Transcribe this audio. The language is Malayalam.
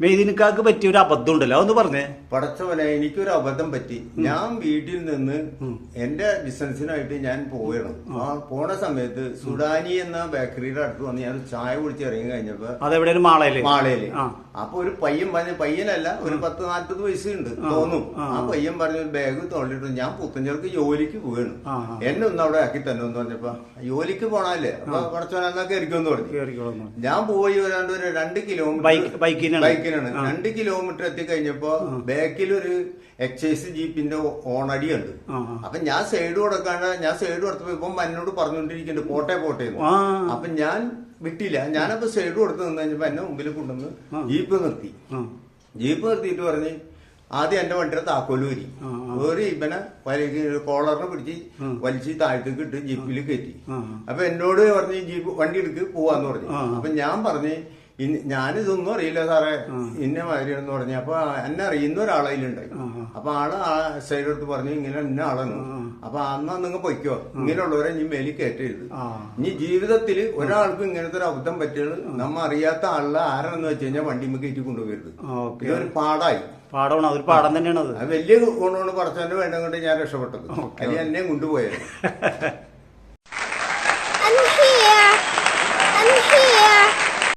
മെയ്ദിനിക്കാക്ക് പറ്റിയ ഒരു അബദ്ധം ഉണ്ടല്ലോ അതൊന്ന് പറഞ്ഞേ. പടച്ചവനെ എനിക്കൊരു അബദ്ധം പറ്റി. ഞാൻ വീട്ടിൽ നിന്ന് എന്റെ ബിസിനസ്സിനായിട്ട് ഞാൻ പോയിരുന്നു. ആ പോണ സമയത്ത് സുഡാനി എന്ന ബേക്കറിയുടെ അടുത്ത് വന്ന് ഞാൻ ചായ കുടിച്ച് ഇറങ്ങി കഴിഞ്ഞപ്പോ അതെവിടെ മാളയിൽ. മാളയിൽ. അപ്പൊ ഒരു പയ്യൻ പറഞ്ഞ പയ്യനല്ല ഒരു പത്ത് നാൽപ്പത് വയസ്സുണ്ട്. തോന്നും. ആ. പയ്യൻ പറഞ്ഞ ഒരു ബാഗ് തോണ്ടിട്ട് ഞാൻ പുത്തഞ്ചർക്ക് ജോലിക്ക് പോവാണ്. എന്നെ ഒന്ന് അവിടെ ആക്കി തന്നെ എന്ന് പറഞ്ഞപ്പോ ജോലിക്ക് പോണല്ലേ അപ്പൊ കുറച്ചോനെ എന്നാ കയറിക്കൊന്നു പറഞ്ഞു. ഞാൻ പോയി വരാണ്ട് ഒരു രണ്ട് കിലോമീറ്റർ ബൈക്ക് ബൈക്കിനാണ് രണ്ട് കിലോമീറ്റർ എത്തിക്കഴിഞ്ഞപ്പോ ബാക്കിൽ ഒരു എക്സൈസ് ജീപ്പിന്റെ ഓണടി ഉണ്ട്. അപ്പൊ ഞാൻ സൈഡ് കൊടുക്കാണ്ട് ഞാൻ സൈഡ് കൊടുത്തപ്പോ ഇപ്പം മന്നോട് പറഞ്ഞുകൊണ്ടിരിക്കുന്നുണ്ട് പോട്ടെ പോട്ടെ അപ്പൊ ഞാൻ വിട്ടില്ല. ഞാനപ്പോ സൈഡ് കൊടുത്ത് നിന്ന് കഴിഞ്ഞപ്പോ എന്നെ മുമ്പിൽ കൊണ്ടുവന്ന് ജീപ്പ് നിർത്തി. ജീപ്പ് നിർത്തിയിട്ട് പറഞ്ഞ് ആദ്യം എന്റെ വണ്ടിയുടെ താക്കോലൂരി ഒരു ഇവനെ കോളറിനെ പിടിച്ച് വലിച്ച് താഴത്തേക്ക് ഇട്ട് ജീപ്പിൽ കയറ്റി. അപ്പൊ എന്നോട് പറഞ്ഞ് ജീപ്പ് വണ്ടി എടുക്ക് പോവാന്ന് പറഞ്ഞു. അപ്പൊ ഞാൻ പറഞ്ഞ് ഞാനിതൊന്നും അറിയില്ല സാറേ. ഇന്ന മാതിരിയാണെന്ന് പറഞ്ഞു. അപ്പൊ എന്നെ അറിയുന്ന ഒരാളതിലുണ്ടായി അപ്പൊ ആൾ ആ സൈഡ് എടുത്ത് പറഞ്ഞു ഇങ്ങനെ ഇന്ന ആളെന്ന് അപ്പൊ അന്നാ നിങ്ങൾ പൊയ്ക്കോ. ഇങ്ങനെയുള്ളവരെ ഇനി മേലിൽ കയറ്റരുത്. ഇനി ജീവിതത്തിൽ ഒരാൾക്കും ഇങ്ങനത്തെ ഒരു അബദ്ധം പറ്റിയത് നമ്മ അറിയാത്ത ആളിലെ ആരാണെന്ന് വെച്ച് കഴിഞ്ഞാൽ വണ്ടിമ്മ കയറ്റി കൊണ്ടുപോകരുത്. ഇതൊരു പാടായി. പാടമാണ് അതൊരു പാടം തന്നെയാണ് അത്. അത് വലിയ ഗുണമാണ് പടച്ചവന്റെ വേണ്ടം കൊണ്ട് ഞാൻ രക്ഷപ്പെട്ടത്. അല്ലെങ്കിൽ എന്നെ കൊണ്ടുപോയത്